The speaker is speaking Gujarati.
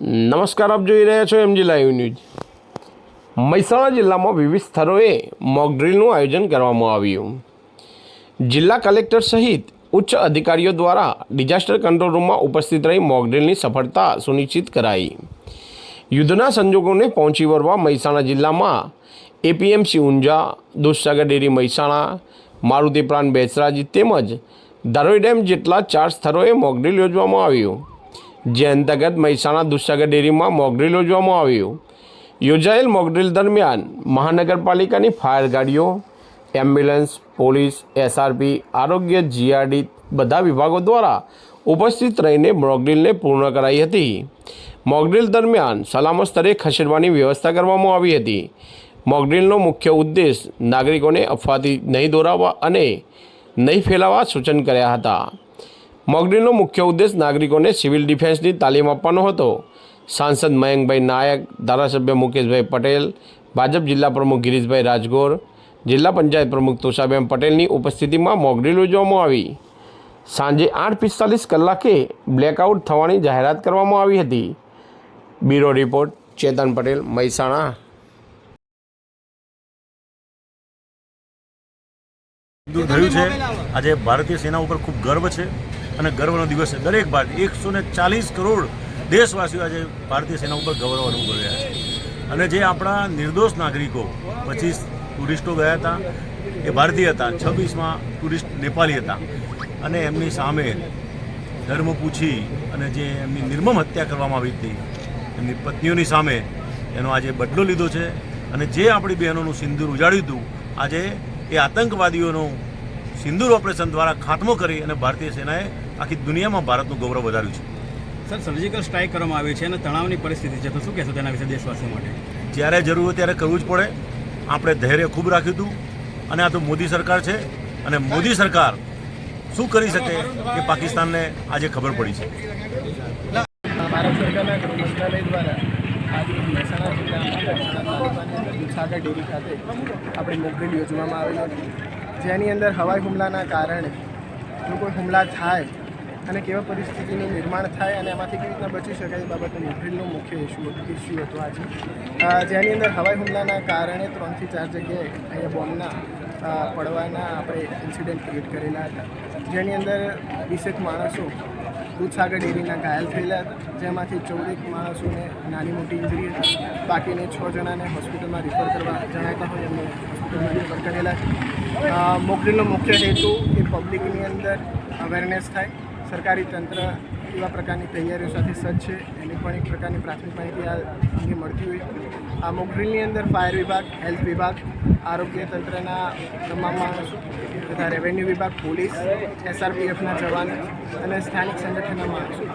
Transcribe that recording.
નમસ્કાર, આપ જોઈ રહ્યા છો એમજી લાઈવ ન્યૂઝ મહેસાણા જિલ્લામાં વિવિધ સ્થળોએ મોકડ્રીલનું આયોજન કરવામાં આવ્યું. જિલ્લા કલેક્ટર સહિત ઉચ્ચ અધિકારીઓ દ્વારા ડિઝાસ્ટર કંટ્રોલ રૂમમાં ઉપસ્થિત રહી મોકડ્રીલની સફળતા સુનિશ્ચિત કરાઈ. યુદ્ધના સંજોગોને પહોંચી વળવા મહેસાણા જિલ્લામાં એપીએમસી ઊંઝા, દૂધસાગર ડેરી મહેસાણા, મારુતિ પ્રાણ બેચરાજી તેમજ ધારોઈ ડેમ જેટલા ચાર સ્થળોએ મોકડ્રીલ યોજવામાં આવ્યું. જે અંતર્ગત મહેસાણા દૂધસાગર ડેરીમાં મોકડ્રીલ યોજવામાં આવ્યું. યોજાયેલ મોકડ્રીલ દરમિયાન મહાનગરપાલિકાની ફાયર ગાડીઓ, એમ્બ્યુલન્સ, પોલીસ, એસઆરપી, આરોગ્ય, જીઆરડી બધા વિભાગો દ્વારા ઉપસ્થિત રહીને મોકડ્રીલને પૂર્ણ કરાઈ હતી. મોકડ્રીલ દરમિયાન સલામત સ્તરે ખસેડવાની વ્યવસ્થા કરવામાં આવી હતી. મોકડ્રીલનો મુખ્ય ઉદ્દેશ નાગરિકોને અફવાથી નહીં દોરાવવા અને નહીં ફેલાવવા સૂચન કર્યા હતા. મોકડ્રીલનો મુખ્ય ઉદ્દેશ નાગરિકોને સિવિલ ડિફેન્સની તાલીમ આપવાનો હતો. સાંસદ મયંકભાઈ નાયક, ધારાસભ્ય મુકેશભાઈ પટેલ, ભાજપ જિલ્લા પ્રમુખ ગિરીશભાઈ રાજગોર, જિલ્લા પંચાયત પ્રમુખ તુષાબેન પટેલની ઉપસ્થિતિમાં મોકડ્રીલ યોજવામાં આવી. સાંજે આઠ પિસ્તાલીસ કલાકે બ્લેકઆઉટ થવાની જાહેરાત કરવામાં આવી હતી. Bureau report, Chetan Patel, Mehsana. થયું છે. આજે ભારતીય સેના ઉપર ખૂબ ગર્વ છે. અને ગર્વનો દિવસ છે. દરેક ભારતીય, એકસો ને ચાલીસ કરોડ દેશવાસીઓ આજે ભારતીય સેના ઉપર ગૌરવ અનુભવી રહ્યા છે. અને જે આપણા નિર્દોષ નાગરિકો પચીસ ટુરિસ્ટો ગયા હતા, એ ભારતીય હતા, છવ્વીસમાં ટુરિસ્ટ નેપાળી હતા. અને એમની સામે ધર્મ પૂછી અને જે એમની નિર્મમ હત્યા કરવામાં આવી હતી, એમની પત્નીઓની સામે એનો આજે બદલો લીધો છે. અને જે આપણી બહેનોનું સિંદૂર ઉજાડ્યું હતું, આજે એ આતંકવાદીઓનું સિંદૂર ઓપરેશન દ્વારા ખાતમો કરી અને ભારતીય સેનાએ આખી દુનિયામાં ભારતનું ગૌરવ વધાર્યું છે. સર સર્જિકલ સ્ટ્રાઇક કરવામાં આવી છે અને તણાવની પરિસ્થિતિ છે. તો શું કહેશો તેના વિશે દેશવાસીઓ માટે? જ્યારે જરૂર હોય ત્યારે કરવું જ પડે. આપણે ધૈર્ય ખૂબ રાખ્યું હતું અને આ તો મોદી સરકાર છે અને મોદી સરકાર શું કરી શકે કે પાકિસ્તાનને આજે ખબર પડી છે. ભારત સરકારના ગૃહ દ્વારા આજે મહેસાણા જિલ્લામાં મહેસાણા તાલુકાની દૂધસાગર ડેરી ખાતે આપણે મોકડ્રીલ યોજવામાં આવેલો હતો જેની અંદર હવાઈ હુમલાના કારણે જો કોઈ હુમલા થાય અને કેવા પરિસ્થિતિનું નિર્માણ થાય અને એમાંથી કેવી રીતના બચી શકાય એ બાબતનો એપ્રિલનો મુખ્ય ઇસ્યુ ઇસ્યુ હતો આજે. જેની અંદર હવાઈ હુમલાના કારણે ત્રણથી ચાર જગ્યાએ અહીંયા બોમ્બના પડવાના આપણે ઇન્સિડન્ટ ક્રિએટ કરેલા હતા. જેની અંદર વીસેક માણસો દૂધસાગર ડેરીના ઘાયલ થયેલા હતા. જેમાંથી ચૌદેક માણસોને નાની મોટી ઇન્જરી હતી. બાકીને છ જણાને હોસ્પિટલમાં રિફર કરવા જણાતા હોય એમને હોસ્પિટલમાં રિફર કરેલા છે. અ, મોકડ્રીલનો મુખ્ય હેતુ એ પબ્લિકની અંદર અવેરનેસ થાય. સરકારી તંત્ર કેવા પ્રકારની તૈયારીઓ સાથે સજ્જ છે. એની પણ એક પ્રકારની પ્રાથમિક માહિતી આ અંગે મળતી હોય. આ મોકડ્રીલની અંદર ફાયર વિભાગ હેલ્થ વિભાગ આરોગ્ય તંત્રના તમામ માણસો તથા રેવન્યુ વિભાગ પોલીસ એસઆરપીએફના જવાનો અને સ્થાનિક સંગઠનના માણસો.